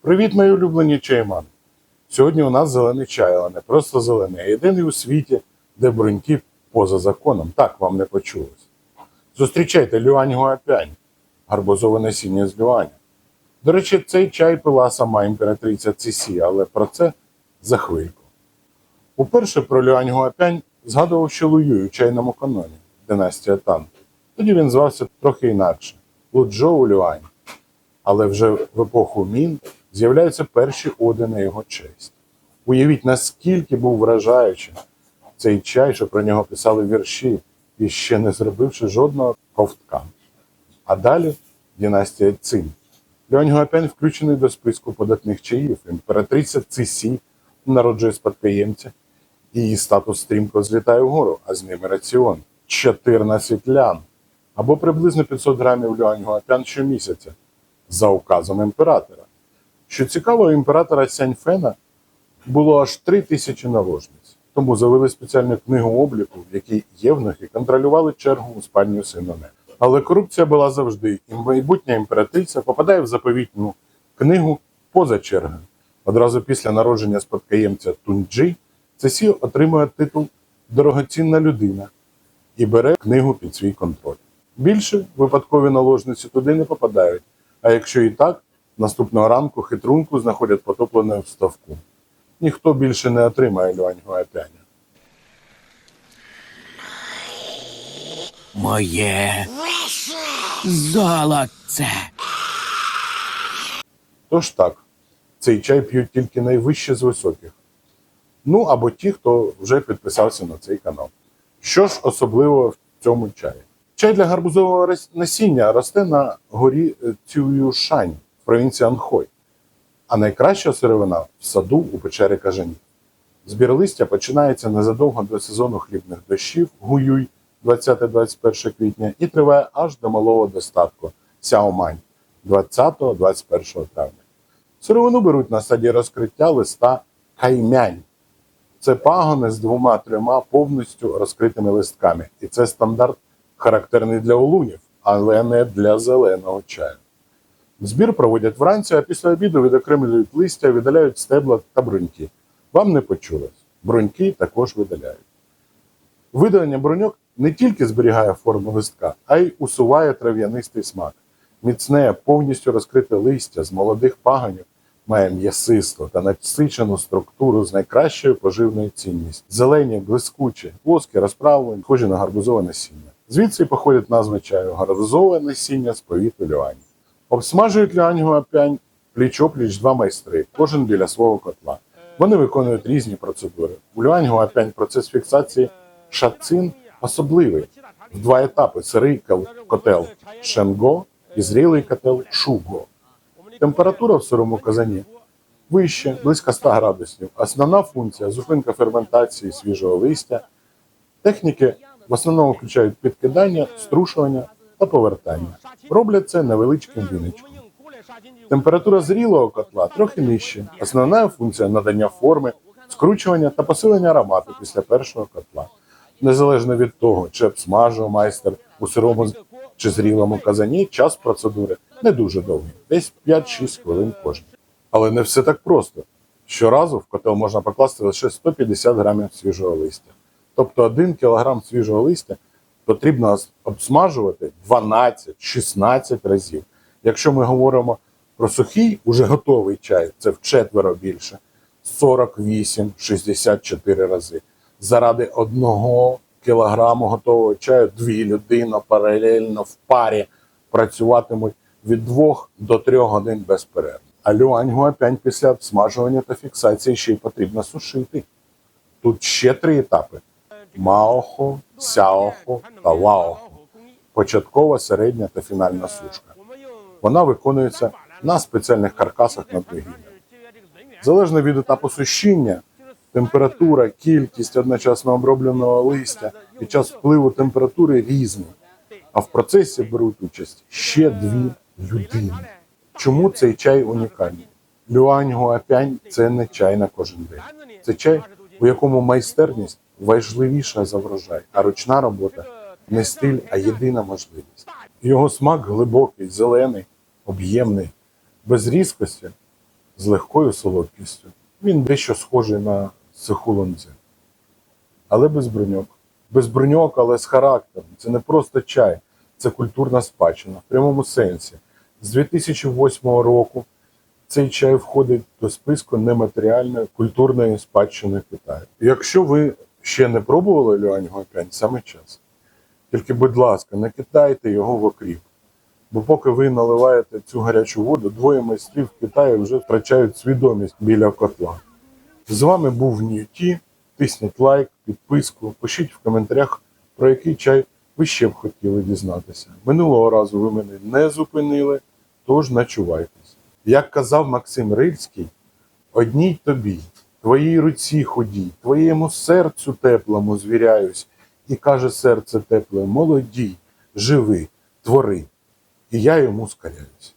Привіт, мої улюблені чаймани! Сьогодні у нас зелений чай, але не просто зелений, а єдиний у світі, де бруньки поза законом. Так вам не почулось. Зустрічайте Люань Гуапянь, гарбузове насіння з Люаня. До речі, цей чай пила сама імператриця Цісі, але про це за хвильку. Уперше про Люань Гуапянь згадував ще Луюй у чайному каноні, династія Тан. Тоді він звався трохи інакше Луджоу Люань. Але вже в епоху Мін з'являються перші оди на його честь. Уявіть, наскільки був вражаючим цей чай, що про нього писали вірші, і ще не зробивши жодного ковтка. А далі династія Цин. Льонь Гуапянь включений до списку податних чаїв. Імператриця Цисі народжує спадкоємця, її статус стрімко злітає вгору, а з ними раціон 14 лян або приблизно 500 грамів льонь Гуапян щомісяця за указом імператора. Що цікаво, імператора Сяньфена було аж три тисячі наложниць. Тому завели спеціальну книгу обліку, в якій євнухи контролювали чергу у спальню сина Але корупція була завжди, і майбутня імператриця попадає в заповітну книгу поза чергою. Одразу після народження спадкоємця Тунджі Цесі отримує титул Дорогоцінна людина і бере книгу під свій контроль. Більше випадкові наложниці туди не попадають, а якщо і так, наступного ранку хитрунку знаходять потопленою в ставку. Ніхто більше не отримає Люань Гуапяня. Моє золоце. Тож так, цей чай п'ють тільки найвище з високих. Ну або ті, хто вже підписався на цей канал. Що ж особливо в цьому чаї? Чай для гарбузового насіння росте на горі е, Цююшань провінції Анхой, а найкраща сировина в саду у печері Кажані. Збір листя починається незадовго до сезону хлібних дощів Гуюй 20-21 квітня і триває аж до малого достатку Сяомань 20-21 травня. Сировину беруть на стадії розкриття листа каймянь. Це пагони з двома-трьома повністю розкритими листками. І це стандарт характерний для олунів, але не для зеленого чаю. Збір проводять вранці, а після обіду відокремлюють листя, видаляють стебла та бруньки. Вам не почулось. Бруньки також видаляють. Видалення бруньок не тільки зберігає форму листка, а й усуває трав'янистий смак. Міцне, повністю розкрите листя з молодих пагонів має м'ясисту та насичену структуру з найкращою поживною цінністю. Зелені, блискучі, плоскі, розправлені, схожі на гарбузове насіння. Звідси походять назви чаю гарбузове насіння з повіту люані. Обсмажують люань гуапянь пліч-опліч два майстри, кожен біля свого котла. Вони виконують різні процедури. У люань гуапянь процес фіксації шацин особливий. В два етапи сирий котел шенго і зрілий котел шуго. Температура в сирому казані вища, близько 100 градусів. Основна функція зупинка ферментації свіжого листя. Техніки в основному включають підкидання, струшування та повертання. Роблять це невеличким віничком. Температура зрілого котла трохи нижча. Основна функція надання форми, скручування та посилення аромату після першого котла. Незалежно від того, чи обсмажив майстер у сирому чи зрілому казані, час процедури не дуже довгий, десь 5-6 хвилин кожен. Але не все так просто. Щоразу в котел можна покласти лише 150 грамів свіжого листя. Тобто 1 кілограм свіжого листя потрібно обсмажувати 12-16 разів. Якщо ми говоримо про сухий, уже готовий чай, це вчетверо більше 48-64 рази. Заради одного кілограму готового чаю дві людини паралельно в парі працюватимуть від 2 до 3 годин без перерви. А люань гуапянь після обсмажування та фіксації ще й потрібно сушити. Тут ще три етапи: маохо, сяохо та лаохо. Початкова, середня та фінальна сушка. Вона виконується на спеціальних каркасах над вугіллям. Залежно від етапу сушіння, температура, кількість одночасно обробленого листя під час впливу температури різні. А в процесі беруть участь ще дві людини. Чому цей чай унікальний? Люань Гуапянь це не чай на кожен день. Це чай, у якому майстерність важливіша за врожай, а ручна робота не стиль, а єдина можливість. Його смак глибокий, зелений, об'ємний, без різкості з легкою солодкістю. Він дещо схожий на сихулонце. Але без броньок. Без броньок, але з характером. Це не просто чай, це культурна спадщина в прямому сенсі. З 2008 року цей чай входить до списку нематеріальної культурної спадщини Китаю. Якщо ви ще не пробували Люань Гуапянь, саме час. Тільки, будь ласка, не кидайте його в окріп. Бо поки ви наливаєте цю гарячу воду, двоє майстрів в Китаї вже втрачають свідомість біля котла. З вами був Ньюті. Тисніть лайк, підписку, пишіть в коментарях, про який чай ви ще б хотіли дізнатися. Минулого разу ви мене не зупинили, тож начувайтесь. Як казав Максим Рильський, одній тобі, твоїй руці ходій, твоєму серцю теплому звіряюсь, і каже серце тепле, молодій, живи, твори, і я йому скаряюсь.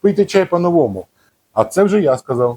Пийте чай по-новому, а це вже я сказав.